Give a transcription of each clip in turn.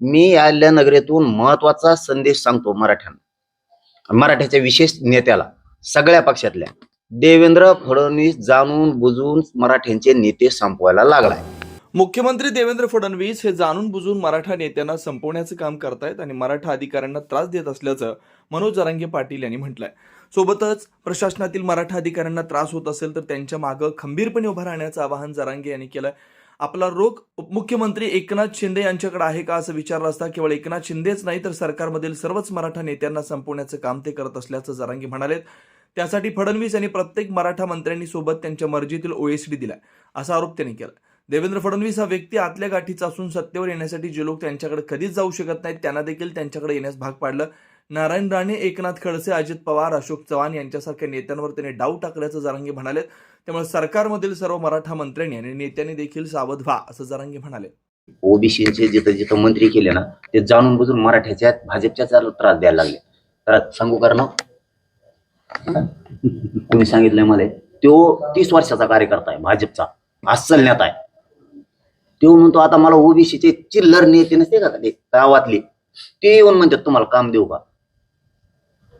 मी आल्या नगरीतून महत्त्वाचा संदेश सांगतो मराठ्यांना. मराठ्याच्या विशेष नेत्याला सगळ्या पक्षातल्या. देवेंद्र फडणवीस जाणून बुजून मराठ्यांचे नेते संपवायला लागलाय. मुख्यमंत्री देवेंद्र फडणवीस हे जाणून बुजून मराठा नेत्यांना संपवण्याचं काम करतायत आणि मराठा अधिकाऱ्यांना त्रास देत असल्याचं मनोज जरांगे पाटील यांनी म्हटलंय. सोबतच प्रशासनातील मराठा अधिकाऱ्यांना त्रास होत असेल तर त्यांच्या मागं खंबीरपणे उभं राहण्याचं आवाहन जरांगे यांनी केलंय. आपला रोख उपमुख्यमंत्री एकनाथ शिंदे यांच्याकडे आहे का असं विचारलं असता केवळ एकनाथ शिंदेच नाही तर सरकारमधील सर्वच मराठा नेत्यांना संपवण्याचं काम ते करत असल्याचं जरांगी म्हणालेत. त्यासाठी फडणवीस यांनी प्रत्येक मराठा मंत्र्यांनी सोबत त्यांच्या मर्जीतील ओएसडी दिलाय असा आरोप त्यांनी केला देवेंद्र फडणवीस हा व्यक्ती आतल्या गाठीचा असून सत्तेवर येण्यासाठी जे लोक त्यांच्याकडे कधीच जाऊ शकत नाहीत त्यांना देखील त्यांच्याकडे येण्यास भाग पाडलं. नारायण राणे एकनाथ खडसे अजित पवार अशोक चव्हाण यांच्यासारख्या नेत्यांवर त्यांनी डाव टाकल्याचं जरांगे म्हणालेत. त्यामुळे सरकारमधील सर्व मराठा मंत्र्यांनी आणि नेत्यांनी देखील सावध व्हा असं जरांगे म्हणाले. ओबीसीचे जिथं जिथं मंत्री केले ना ते जाणून बुजून मराठ्याच्या भाजपच्या त्रास द्यायला लागले. तर सांगू कर ना कोणी सांगितलंय मला? तो तीस वर्षाचा कार्यकर्ता आहे भाजपचा. अस्सल नेता आहे. तो म्हणतो आता मला ओबीसीचे चिल्लर नेते नसते का ते गावातले? ते येऊन म्हणतात तुम्हाला काम देऊ का?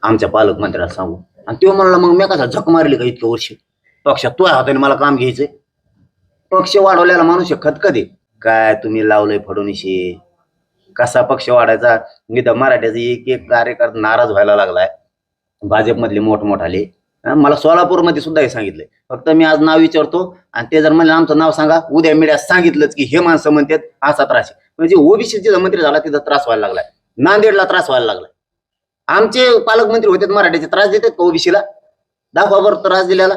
आमच्या पालकमंत्र्याला सांगू. आणि तो म्हणला मग मी कसा झक मारली का इतके वर्ष? पक्षात तू हाताने मला काम घ्यायचंय. पक्ष वाढवलेला माणूस आहे खतखते काय तुम्ही लावलंय फडणवीशी कसा पक्ष वाढायचा? मी तर मराठ्याचा एक एक कार्यकर्ता नाराज व्हायला लागलाय. भाजपमधले मोठमोठाले. मला सोलापूरमध्ये सुद्धा हे सांगितलंय. फक्त मी आज नाव विचारतो आणि ते जर म्हणलं आमचं नाव सांगा उद्या मीडियात सांगितलंच की हे माणसं म्हणतात असा त्रास आहे. म्हणजे ओबीसी जिथं मंत्री झाला तिथं त्रास व्हायला लागलाय. नांदेडला त्रास व्हायला लागलाय. आमचे पालकमंत्री होते मराठ्याचे त्रास देतात का ओबीसीला? दाखवा बरं त्रास दिल्याला.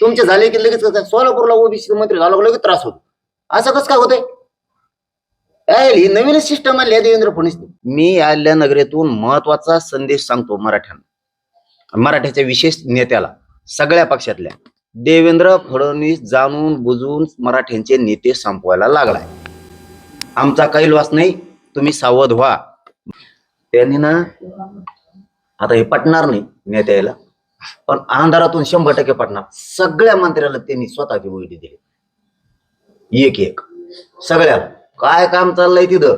तुमचे झाले की लगेच कसं सोलापूरला ओबीसी मंत्री झाला की लगेच त्रास होतो. असं कसं काय होतंय? ही नवीन सिस्टम आली आहे देवेंद्र फडणवीस मी आल्या नगरीतून महत्त्वाचा संदेश सांगतो मराठ्यांना. मराठ्याच्या विशेष नेत्याला सगळ्या पक्षातल्या. देवेंद्र फडणवीस जाणून बुजून मराठ्यांचे नेते संपवायला लागलाय. आमचा कैलवास नाही तुम्ही सावध व्हा. त्यांनी ना आता हे पटणार नाही नेत्याला. पण अंधारातून शंभर टक्के पटणार सगळ्या मंत्र्याला त्यांनी स्वतःची ओळी दिली. एक एक. सगळ्याला काय काम चाललंय तिथं?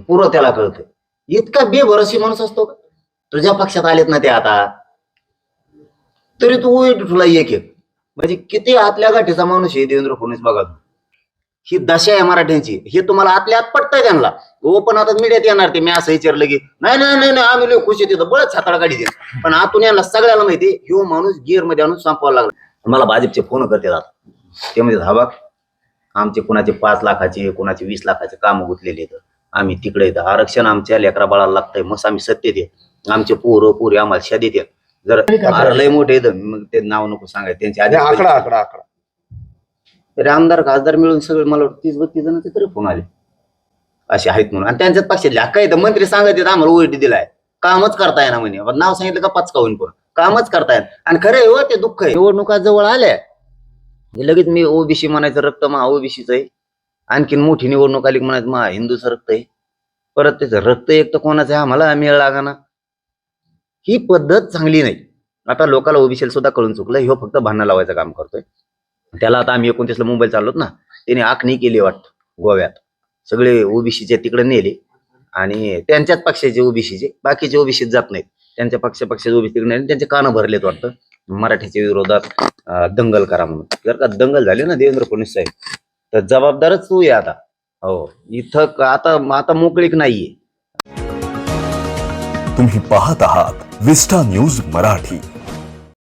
पुरं त्याला कळतं. इतका बेभरसी माणूस असतो का? तुझ्या पक्षात आलेत ना ते आता. तरी तू ओळी तुला एक एक. म्हणजे किती आतल्या गाठीचा माणूस आहे देवेंद्र फडणवीस बघा ही दशा आहे मराठ्यांची. हे तुम्हाला आतल्या आत पटतंय त्यांना. पण आता मीडियात येणार ते. मी असं विचारलं की नाही नाही नाही नाही, आम्ही लय खुशी तिथं. बळच हाताळा गाडी दे. पण आतून यांना सगळ्याला माहिती ह्यो माणूस गिअरमध्ये आणून संपवायला लागला. मला भाजपचे फोन करते आता ते म्हणजे बघ आमचे कुणाचे पाच लाखाचे कुणाचे वीस लाखाचे काम गुतलेले आहेत. आम्ही तिकडे येतं आरक्षण आमच्या लेकरा बाळाला लागतंय. मग आम्ही सत्तेत आहे आमचे पोरं पोरी आम्हाला शादीत आहेत जर लय मोठे मग ते नाव नको सांगायचं. त्यांचे आधी आकडा आकडा आकडा. तरी आमदार खासदार मिळून सगळे मला वाटतं तीस बत्तीस जण तरी फोन आले. असे आहेत म्हणून. आणि त्यांच्यात पक्षातले काय तर मंत्री सांगत येत आम्हाला ओटी दिलाय. कामच करताय ना म्हणे. नाव सांगितलं का पाच होईन पण. कामच करतायत. आणि खरं आहे हो ते दुःख आहे. निवडणुका जवळ आल्या. लगेच मी ओबीसी म्हणायचं रक्त मा ओबीसीच आहे. आणखीन मोठी निवडणूक आली म्हणायचं मा हिंदूचं रक्त आहे. परत त्याचं रक्त एक तर कोणाचं आहे? आम्हाला मेळ लागाना ही पद्धत चांगली नाही. आता लोकांना ओबीसीला सुद्धा कळून चुकलं. ह्यो फक्त भांडणं लावायचं काम करतोय. त्याला आता आम्ही एकोणतीसला मुंबईला चाललोत ना त्याने आखणी केली वाटत गोव्यात. सगळे ओबीसीचे तिकडे नेले. आणि त्यांच्याच पक्षाचे ओबीसीचे बाकीचे ओबीसीत जात नाहीत. त्यांच्या पक्ष पक्षाचे ओबीसी तिकडे नेले त्यांचे कानं भरलेत वाटतं. मराठीच्या विरोधात दंगल करा म्हणून. जर का दंगल झाली ना देवेंद्र फडणवीस साहेब तर जबाबदारच तू आहे आता. हो इथं आता आता मोकळीक नाहीये. तुम्ही पाहत आहात विस्टा न्यूज मराठी.